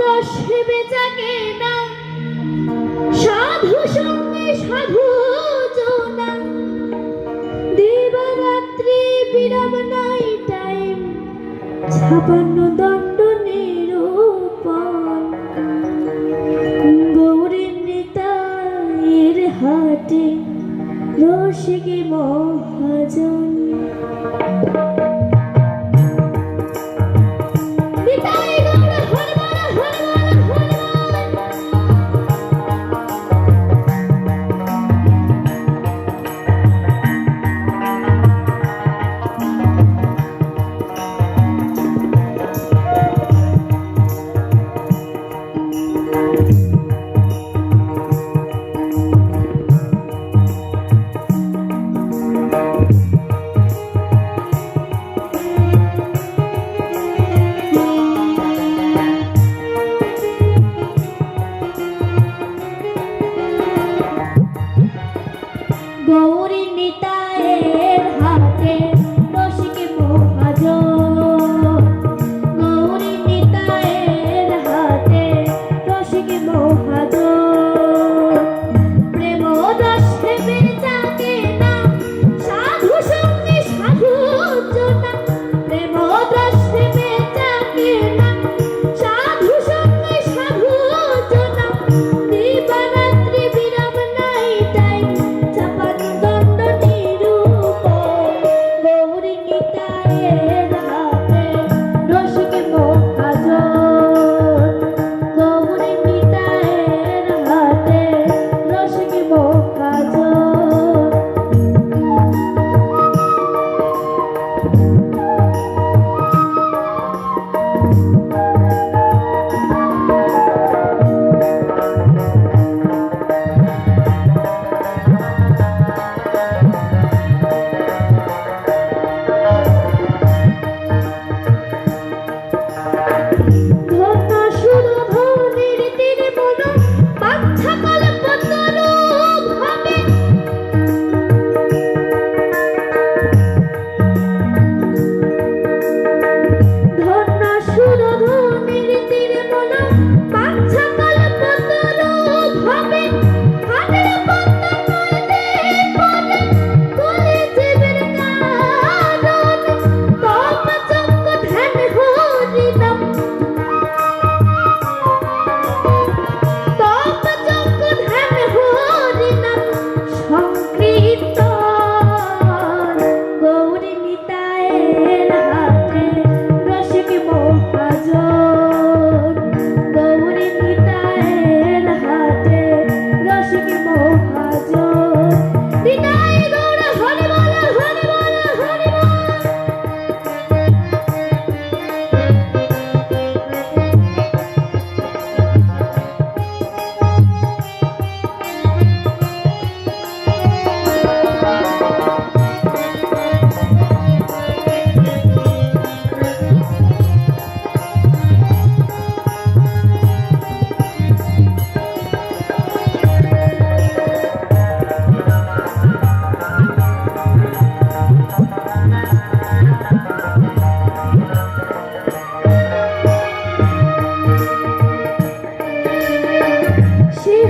রসে বেচাকে না। সাধু সাধু দিবারাত্রি বিরাম টাইম ছাপান্ন দণ্ড নিরূপণ। গৌরীর নেতায়ের হাটে রসিকে মহাজন।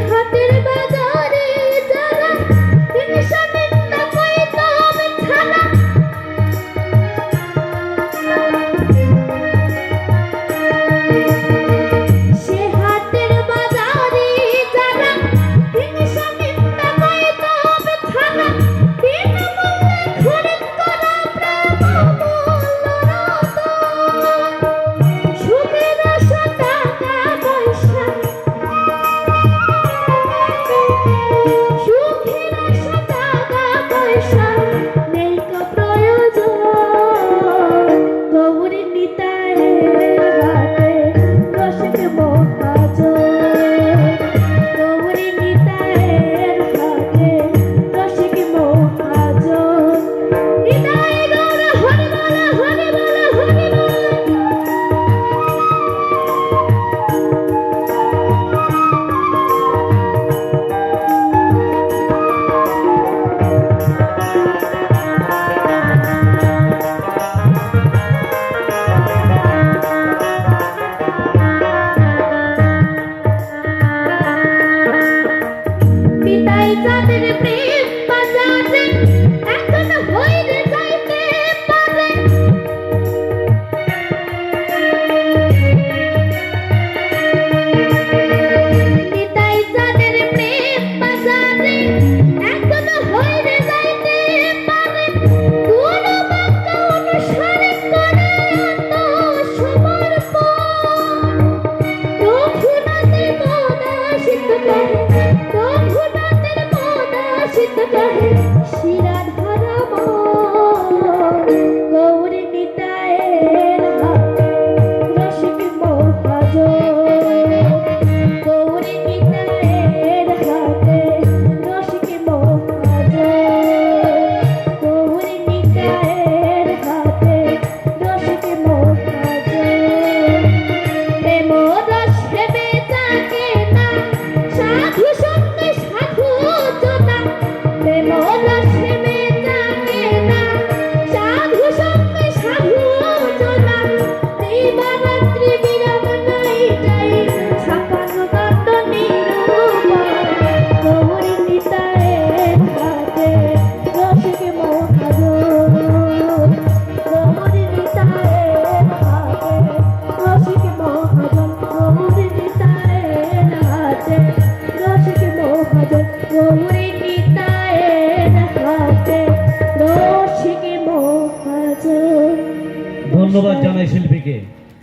হাতের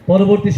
পরবর্তী